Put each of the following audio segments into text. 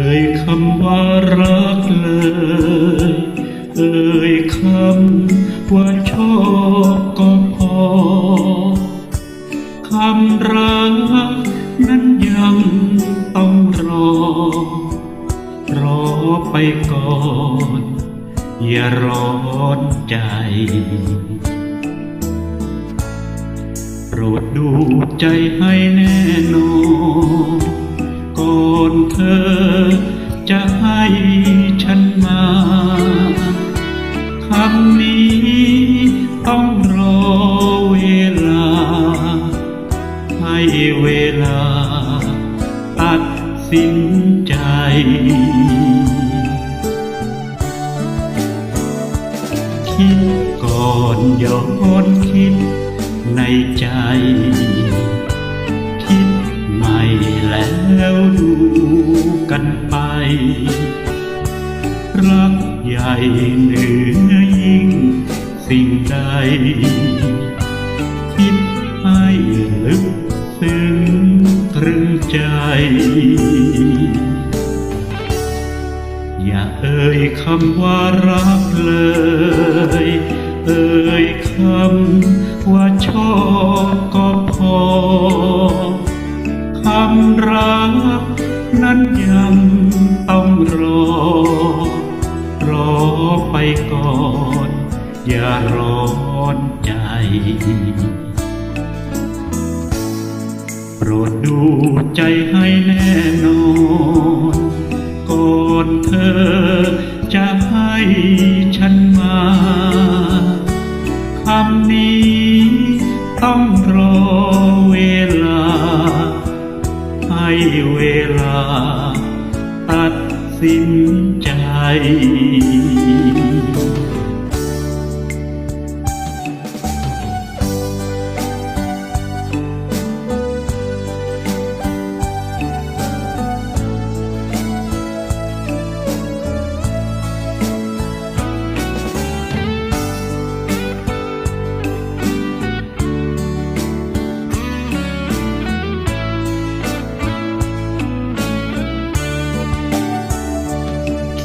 อ่ยคำว่ารักเลย เอ่ยคำว่าชอบก็พอ คำรักนั้นยังต้องรอ รอไปก่อน อย่าร้อนใจโปรดดูใจให้แน่นอน ก่อนเธอ จะให้ฉันมาคำนี้ต้องรอเวลา ให้เวลา ตัดสินใจคิดก่อนย้อนคิดในใจ คิดใหม่แล้ว ล้วดูกันไป รักใหญ่เหนือยิ่งสิ่งใด คิดให้ลึกซึ้งตรึงใจ อย่าเอ่ยคำว่ารักเลย เอ่ยคำว่าชอบก็ ไปก่อน อย่าร้อนใจโปรดดูใจให้แน่นอนก่อนเธอจะให้ฉันมาคำนี้ต้องรอเวลา ให้เวลาตัด สิน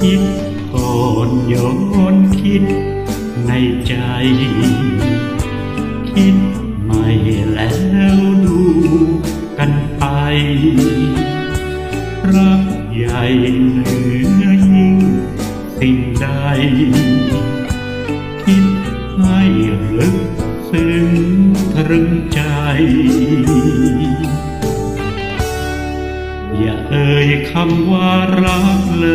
คิดก่อนย้อนคิดในใจ คิดใหม่แล้วดูกันไป รักใหญ่เหนือยิ่งสิ่งใด คิดให้ลึกซึ้งตรึงใจ อย่าเอ่ยคำว่ารักเลย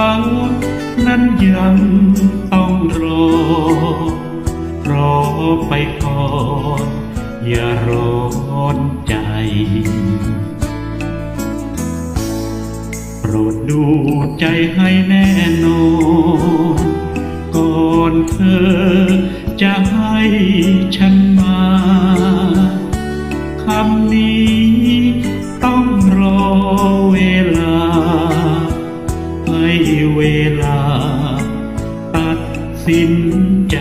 ำรักนั้นยังต้องรอ รอไปก่อนอย่าร้อนใจ โปรดดูใจให้แน่นอนก่อนเธอจะให้ฉันมาคำนี้ต้องรอเวลา สินใจ